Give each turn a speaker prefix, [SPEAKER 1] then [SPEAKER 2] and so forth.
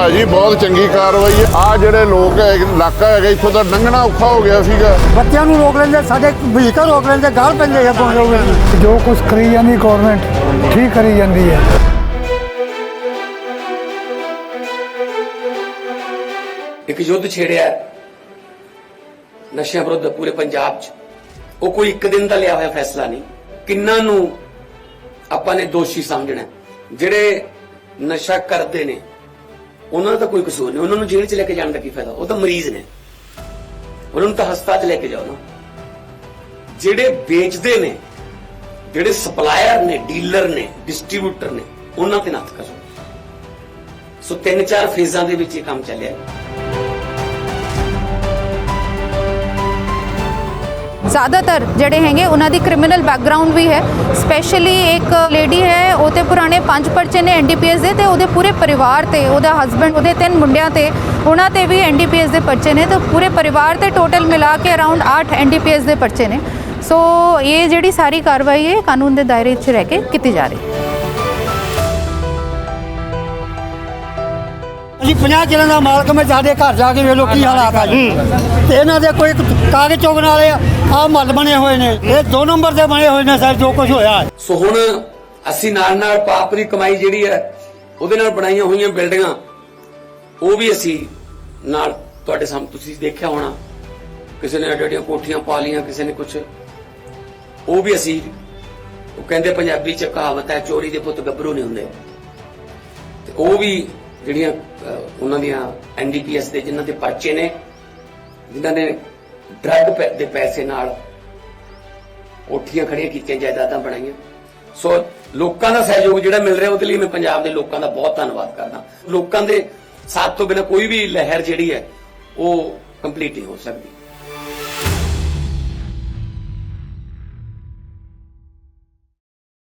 [SPEAKER 1] ਭਾਜੀ ਬਹੁਤ ਚੰਗੀ ਕਾਰਵਾਈ ਹੈ। ਆ ਜਿਹੜੇ ਲੋਕ ਹੈ ਇਲਾਕਾ ਹੈਗਾ ਇੱਥੋਂ ਦਾ ਲੰਘਣਾ ਔਖਾ ਹੋ ਗਿਆ ਸੀਗਾ।
[SPEAKER 2] ਬੱਚਿਆਂ ਨੂੰ ਰੋਕ ਲੈਂਦੇ ਸਾਡੇ ਵਹੀਕਲ ਰੋਕ ਲੈਂਦੇ ਗਾਲ ਪੈਂਦੇ ਆ ਲੋਕ
[SPEAKER 3] ਜੋ ਕੁਝ ਕਰੀ ਜਾਂਦੀ ਗਵਰਨਮੈਂਟ ਠੀਕ ਕਰੀ ਜਾਂਦੀ ਹੈ।
[SPEAKER 4] ਇੱਕ ਯੁੱਧ ਛੇੜਿਆ ਨਸ਼ਿਆਂ ਵਿਰੁੱਧ ਪੂਰੇ ਪੰਜਾਬ 'ਚ। ਉਹ ਕੋਈ ਇੱਕ ਦਿਨ ਦਾ ਲਿਆ ਹੋਇਆ ਫੈਸਲਾ ਨਹੀਂ। ਕਿੰਨਾਂ ਨੂੰ ਆਪਾਂ ਨੇ ਦੋਸ਼ੀ ਸਮਝਣਾ? ਜਿਹੜੇ ਨਸ਼ਾ ਕਰਦੇ ਨੇ ਉਹਨਾਂ ਦਾ ਤਾਂ ਕੋਈ ਕਸੂਰ ਨਹੀਂ। ਉਹਨਾਂ ਨੂੰ ਜੇਲ੍ਹ 'ਚ ਲੈ ਕੇ ਜਾਣ ਦਾ ਕੀ ਫਾਇਦਾ? ਉਹ ਤਾਂ ਮਰੀਜ਼ ਨੇ। ਉਹਨਾਂ ਨੂੰ ਤਾਂ ਹਸਪਤਾਲ 'ਚ ਲੈ ਕੇ ਜਾਓ ਨਾ। ਜਿਹੜੇ ਵੇਚਦੇ ਨੇ, ਜਿਹੜੇ ਸਪਲਾਇਰ ਨੇ, ਡੀਲਰ ਨੇ, ਡਿਸਟ੍ਰੀਬਿਊਟਰ ਨੇ, ਉਹਨਾਂ ਤੇ ਨੱਥ ਕਰੋ। ਸੋ ਤਿੰਨ ਚਾਰ ਫੇਜ਼ਾਂ ਦੇ ਵਿੱਚ ਇਹ ਕੰਮ ਚੱਲਿਆ।
[SPEAKER 5] ਜ਼ਿਆਦਾਤਰ ਜਿਹੜੇ ਹੈਗੇ, ਉਹਨਾਂ ਦੀ ਕ੍ਰਿਮੀਨਲ ਬੈਕਗ੍ਰਾਉਂਡ ਵੀ ਹੈ। ਸਪੈਸ਼ਲੀ ਇੱਕ ਲੇਡੀ ਹੈ, ਉਹ ਤੇ ਪੁਰਾਣੇ ਪੰਜ ਪਰਚੇ ਨੇ ਐਨਡੀਪੀਐਸ ਦੇ ਤੇ ਉਹਦੇ ਪੂਰੇ ਪਰਿਵਾਰ ਤੇ, ਉਹਦਾ ਹਸਬੰਡ ਉਹਦੇ ਤਿੰਨ ਮੁੰਡਿਆਂ ਤੇ, ਉਹਨਾਂ ਤੇ ਵੀ ਐਨਡੀਪੀਐਸ ਦੇ ਪਰਚੇ ਨੇ ਤੇ ਪੂਰੇ ਪਰਿਵਾਰ ਤੇ ਟੋਟਲ ਮਿਲਾ ਕੇ ਅਰਾਊਂਡ 8 ਐਨਡੀਪੀਐਸ ਦੇ ਪਰਚੇ ਨੇ। ਸੋ ਇਹ ਜਿਹੜੀ ਸਾਰੀ ਕਾਰਵਾਈ ਹੈ ਕਾਨੂੰਨ ਦੇ ਦਾਇਰੇ 'ਚ ਰਹਿ ਕੇ ਕੀਤੀ ਜਾ ਰਹੀ ਹੈ।
[SPEAKER 2] ਅਸੀਂ 50 ਕਿੱਲਿਆਂ ਦਾ ਮਾਲਕ ਮੈਂ ਸਾਡੇ ਘਰ ਜਾ ਕੇ ਵੇਖ ਕੀ ਹਾਲਾਤ ਆ ਜੀ। ਤੇ ਇਹਨਾਂ ਦੇ ਕੋਈ ਕਾਗਜ਼ ਚੁਗਣ ਵਾਲੇ ਆ ਮੱਲ ਬਣੇ ਹੋਏ ਨੇ। ਇਹ ਦੋ ਨੰਬਰ ਦੇ ਬਣੇ ਹੋਏ ਨੇ ਸਰ ਜੋ ਕੁਝ ਹੋਇਆ ਹੈ।
[SPEAKER 4] ਸੋ ਹੁਣ ਅਸੀਂ ਨਾਲ ਨਾਲ ਪਾਪ ਦੀ ਕਮਾਈ ਜਿਹੜੀ ਹੈ ਉਹਦੇ ਨਾਲ ਬਣਾਈਆਂ ਹੋਈਆਂ ਬਿਲਡਿੰਗਾਂ ਉਹ ਵੀ ਅਸੀਂ ਨਾਲ ਤੁਹਾਡੇ ਸਾਹਮਣੇ ਤੁਸੀਂ ਦੇਖਿਆ ਹੋਣਾ। ਕਿਸੇ ਨੇ ਅੱਡੀਆਂ ਕੋਠੀਆਂ ਪਾ ਲੀਆਂ ਕਿਸੇ ਨੇ ਕੁਝ ਉਹ ਵੀ ਅਸੀਂ ਉਹ ਕਹਿੰਦੇ ਪੰਜਾਬੀ ਚ ਕਹਾਵਤ ਹੈ ਚੋਰੀ ਦੇ ਪੁੱਤ ਗੱਭਰੂ ਨਹੀਂ ਹੁੰਦੇ। ਤੇ ਉਹ ਵੀ ਜਿਹੜੀਆਂ ਉਹਨਾਂ ਦੀਆਂ ਐਨਡੀਪੀਐਸ ਦੇ ਜਿਨ੍ਹਾਂ ਦੇ ਪਰਚੇ ਨੇ, ਜਿਨ੍ਹਾਂ ਨੇ ਡਰੱਗ ਪੈ- ਦੇ ਪੈਸੇ ਨਾਲ ਕੋਠੀਆਂ ਖੜੀਆਂ ਕੀਤੀਆਂ, ਜਾਇਦਾਦਾਂ ਬਣਾਈਆਂ। ਸੋ ਲੋਕਾਂ ਦਾ ਸਹਿਯੋਗ ਜਿਹੜਾ ਮਿਲ ਰਿਹਾ ਉਹਦੇ ਲਈ ਮੈਂ ਪੰਜਾਬ ਦੇ ਲੋਕਾਂ ਦਾ ਬਹੁਤ ਧੰਨਵਾਦ ਕਰਦਾ। ਲੋਕਾਂ ਦੇ ਸਾਥ ਤੋਂ ਬਿਨਾਂ ਕੋਈ ਵੀ ਲਹਿਰ ਜਿਹੜੀ ਹੈ, ਉਹ ਕੰਪਲੀਟ ਨਹੀਂ ਹੋ ਸਕਦੀ।